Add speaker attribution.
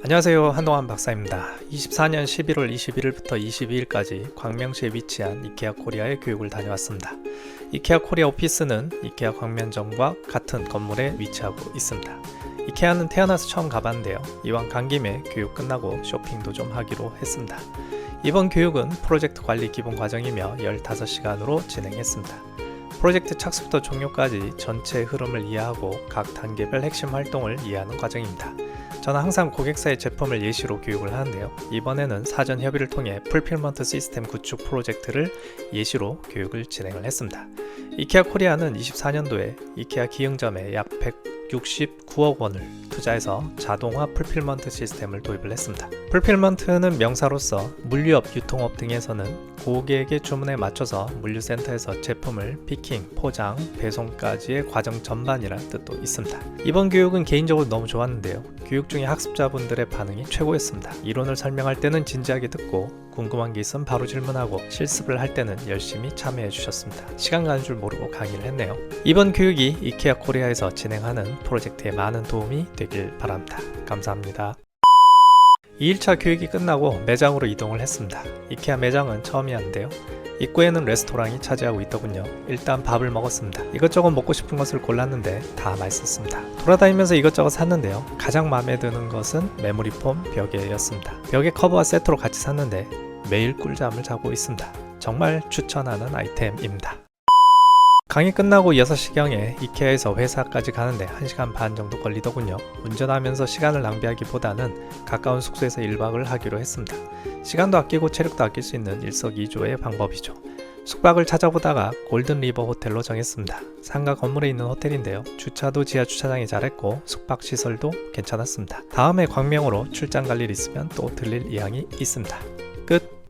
Speaker 1: 안녕하세요 한동환 박사입니다. 24년 11월 21일부터 22일까지 광명시에 위치한 이케아 코리아의 교육을 다녀왔습니다. 이케아 코리아 오피스는 이케아 광면점과 같은 건물에 위치하고 있습니다. 이케아는 태어나서 처음 가봤는데요. 이왕 간 김에 교육 끝나고 쇼핑도 좀 하기로 했습니다. 이번 교육은 프로젝트 관리 기본 과정이며 15시간으로 진행했습니다. 프로젝트 착수부터 종료까지 전체 흐름을 이해하고 각 단계별 핵심 활동을 이해하는 과정입니다. 저는 항상 고객사의 제품을 예시로 교육을 하는데요. 이번에는 사전 협의를 통해 풀필먼트 시스템 구축 프로젝트를 예시로 교육을 진행을 했습니다. 이케아 코리아는 24년도에 이케아 기흥점에 약 169억 원을 투자해서 자동화 풀필먼트 시스템을 도입을 했습니다. 풀필먼트는 명사로서 물류업, 유통업 등에서는 고객의 주문에 맞춰서 물류센터에서 제품을 피킹, 포장, 배송까지의 과정 전반이라는 뜻도 있습니다. 이번 교육은 개인적으로 너무 좋았는데요. 교육 중에 학습자분들의 반응이 최고였습니다. 이론을 설명할 때는 진지하게 듣고 궁금한 게 있으면 바로 질문하고 실습을 할 때는 열심히 참여해 주셨습니다. 시간 가는 줄 모르고 강의를 했네요. 이번 교육이 이케아 코리아에서 진행하는 프로젝트에 많은 도움이 되길 바랍니다. 감사합니다. 2일차 교육이 끝나고 매장으로 이동을 했습니다. 이케아 매장은 처음이었는데요. 입구에는 레스토랑이 차지하고 있더군요. 일단 밥을 먹었습니다. 이것저것 먹고 싶은 것을 골랐는데 다 맛있었습니다. 돌아다니면서 이것저것 샀는데요. 가장 마음에 드는 것은 메모리 폼 벽에였습니다. 벽에 커버와 세트로 같이 샀는데 매일 꿀잠을 자고 있습니다. 정말 추천하는 아이템입니다. 강의 끝나고 6시경에 이케아에서 회사까지 가는데 1시간 반 정도 걸리더군요. 운전하면서 시간을 낭비하기보다는 가까운 숙소에서 1박을 하기로 했습니다. 시간도 아끼고 체력도 아낄 수 있는 일석이조의 방법이죠. 숙박을 찾아보다가 골든 리버 호텔로 정했습니다. 상가 건물에 있는 호텔인데요. 주차도 지하 주차장이 잘했고 숙박 시설도 괜찮았습니다. 다음에 광명으로 출장 갈 일 있으면 또 들릴 의향이 있습니다. 끝.